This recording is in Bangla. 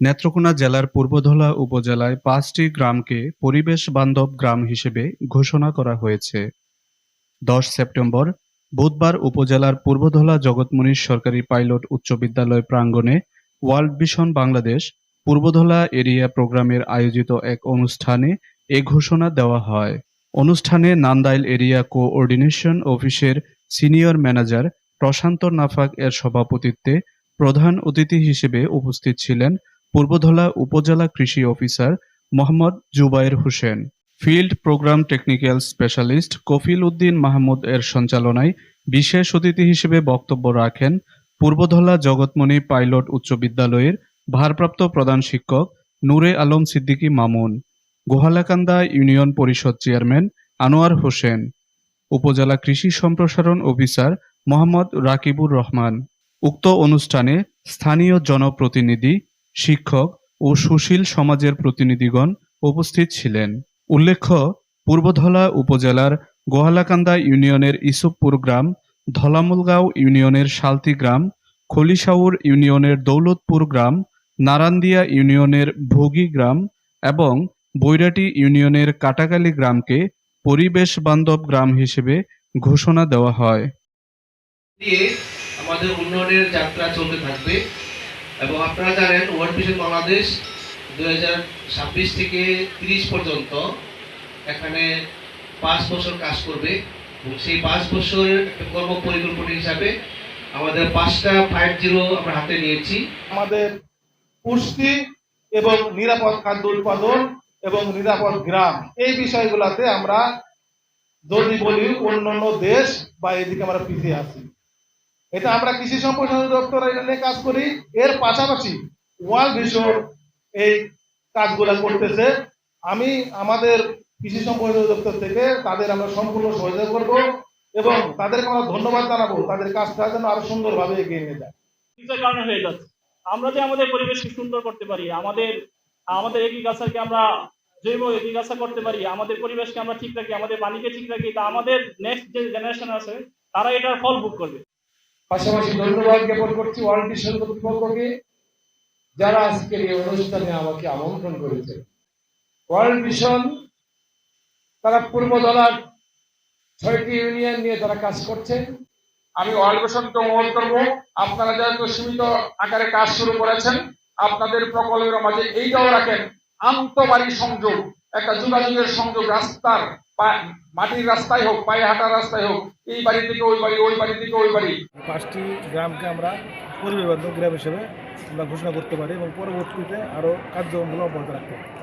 নেত্রকোনা জেলার পূর্বধলা উপজেলায় পাঁচটি গ্রামকে পরিবেশ বান্ধব গ্রাম হিসেবে ঘোষণা করা হয়েছে। দশ সেপ্টেম্বর, বুধবার উপজেলার পূর্বধলা জগৎমনীষ সরকারি পাইলট উচ্চ বিদ্যালয় প্রাঙ্গণে world vision Bangladesh Purbadhala area প্রোগ্রামের আয়োজিত এক অনুষ্ঠানে এ ঘোষণা দেওয়া হয়। অনুষ্ঠানে নান্দাইল এরিয়া কোঅর্ডিনেশন অফিসের সিনিয়র ম্যানেজার প্রশান্ত নাফাক এর সভাপতিত্বে প্রধান অতিথি হিসেবে উপস্থিত ছিলেন পূর্বধলা উপজেলা কৃষি officer Mohammad Jubayer Hossain. Field program technical specialist Kafil Uddin Mahmud এর সঞ্চালনায় বিশেষ অতিথি হিসেবে বক্তব্য রাখেন পূর্বধলা জগৎমণি পাইলট উচ্চ বিদ্যালয়ের ভারপ্রাপ্ত প্রধান শিক্ষক নূরে আলম সিদ্দিকী মামুন, গোহালাকান্দা ইউনিয়ন পরিষদ চেয়ারম্যান আনোয়ার হোসেন, উপজেলা কৃষি সম্প্রসারণ অফিসার মোহাম্মদ রাকিবুর রহমান। উক্ত অনুষ্ঠানে স্থানীয় জনপ্রতিনিধি শিক্ষক ও সুশীল সমাজের প্রতিনিধিগণ উপস্থিত ছিলেন। উল্লেখ্য, পূর্বধলা উপজেলার গোহালাকান্দা ইউনিয়নের ইসুপপুর গ্রাম, ধলামুলগাঁও ইউনিয়নের সালতি গ্রাম, খলিশাউর ইউনিয়নের দৌলতপুর গ্রাম, নারান্দিয়া ইউনিয়নের ভোগী গ্রাম এবং বৈরাটি ইউনিয়নের কাটাকালী গ্রামকে পরিবেশ বান্ধব গ্রাম হিসেবে ঘোষণা দেওয়া হয়। আমাদের উন্নয়নের যাত্রা চলতে থাকবে। এবং আপনারা জানেন ওয়ার্ল্ড ভিশন বাংলাদেশ দু হাজার ছাব্বিশ থেকে তিরিশ পর্যন্ত এখানে পাঁচ বছর কাজ করবে। এবং সেই পাঁচ বছরের কর্ম পরিকল্পনা হিসাবে আমাদের পাঁচটা ফাইভ জিরো আমরা হাতে নিয়েছি। আমাদের পুষ্টি এবং নিরাপদ খাদ্য উৎপাদন এবং নিরাপদ গ্রাম, এই বিষয়গুলোতে আমরা যদি বলি অন্যান্য দেশ বা এদিকে আমরা পিছিয়ে আছি। এটা আমরা কৃষি সম্প্রসারণ দপ্তর এটা নিয়ে কাজ করি। এর পাশাপাশি ওয়ার্ল্ড ভিশন এই কাজগুলো করতেছে। আমি আমাদের কৃষি সম্প্রসারণ দপ্তর থেকে তাদের আমরা সম্পূর্ণ সহযোগিতা করব এবং তাদেরকে আমরা ধন্যবাদ জানাব। তাদের কাজটা যেন আরও সুন্দরভাবে এগিয়ে নিয়ে যায়। কারণে হয়ে যাচ্ছে। আমরা যে আমাদের পরিবেশকে সুন্দর করতে পারি, আমাদের আমাদের এগ্রিকালচারকে আমরা জৈব এগ্রিকালচার করতে পারি, আমাদের পরিবেশকে আমরা ঠিক রাখি, আমাদের পানিকে ঠিক রাখি, তা আমাদের নেক্সট যে জেনারেশন আছে, তারা এটার ফল ভোগ করবে। পাশাপাশি ধন্যবাদ জ্ঞাপন করছি ওয়ার্ল্ড ভিশন কর্তৃপক্ষকে, যারা আজকের এই অনুষ্ঠানে আমাকে আমন্ত্রণ করেছে। ওয়ার্ল্ড ভিশন তারা পূর্বদলার ছয়টি ইউনিয়ন নিয়ে তারা কাজ করছে। আমি ওয়ার্ল্ড ভিশনকে অনুরোধ করব, আপনারা যেহেতু সীমিত আকারে কাজ শুরু করেছেন, আপনাদের প্রকল্পের মাঝে এইটাও রাখেন আন্তঃবাড়ি সংযোগ। একটা যোগাযোগের সংযোগ রাস্তার মাটির রাস্তায় হোক, পায়ে হাঁটার রাস্তায় হোক, এই বাড়ি থেকে ওই বাড়ি ওই বাড়ি থেকে ওই বাড়ি। পাঁচটি গ্রামকে আমরা পরিবেশ গ্রাম হিসেবে আমরা ঘোষণা করতে পারি এবং পরবর্তীতে আরও কার্যক্রমগুলো অব্যাহত রাখতে পারি।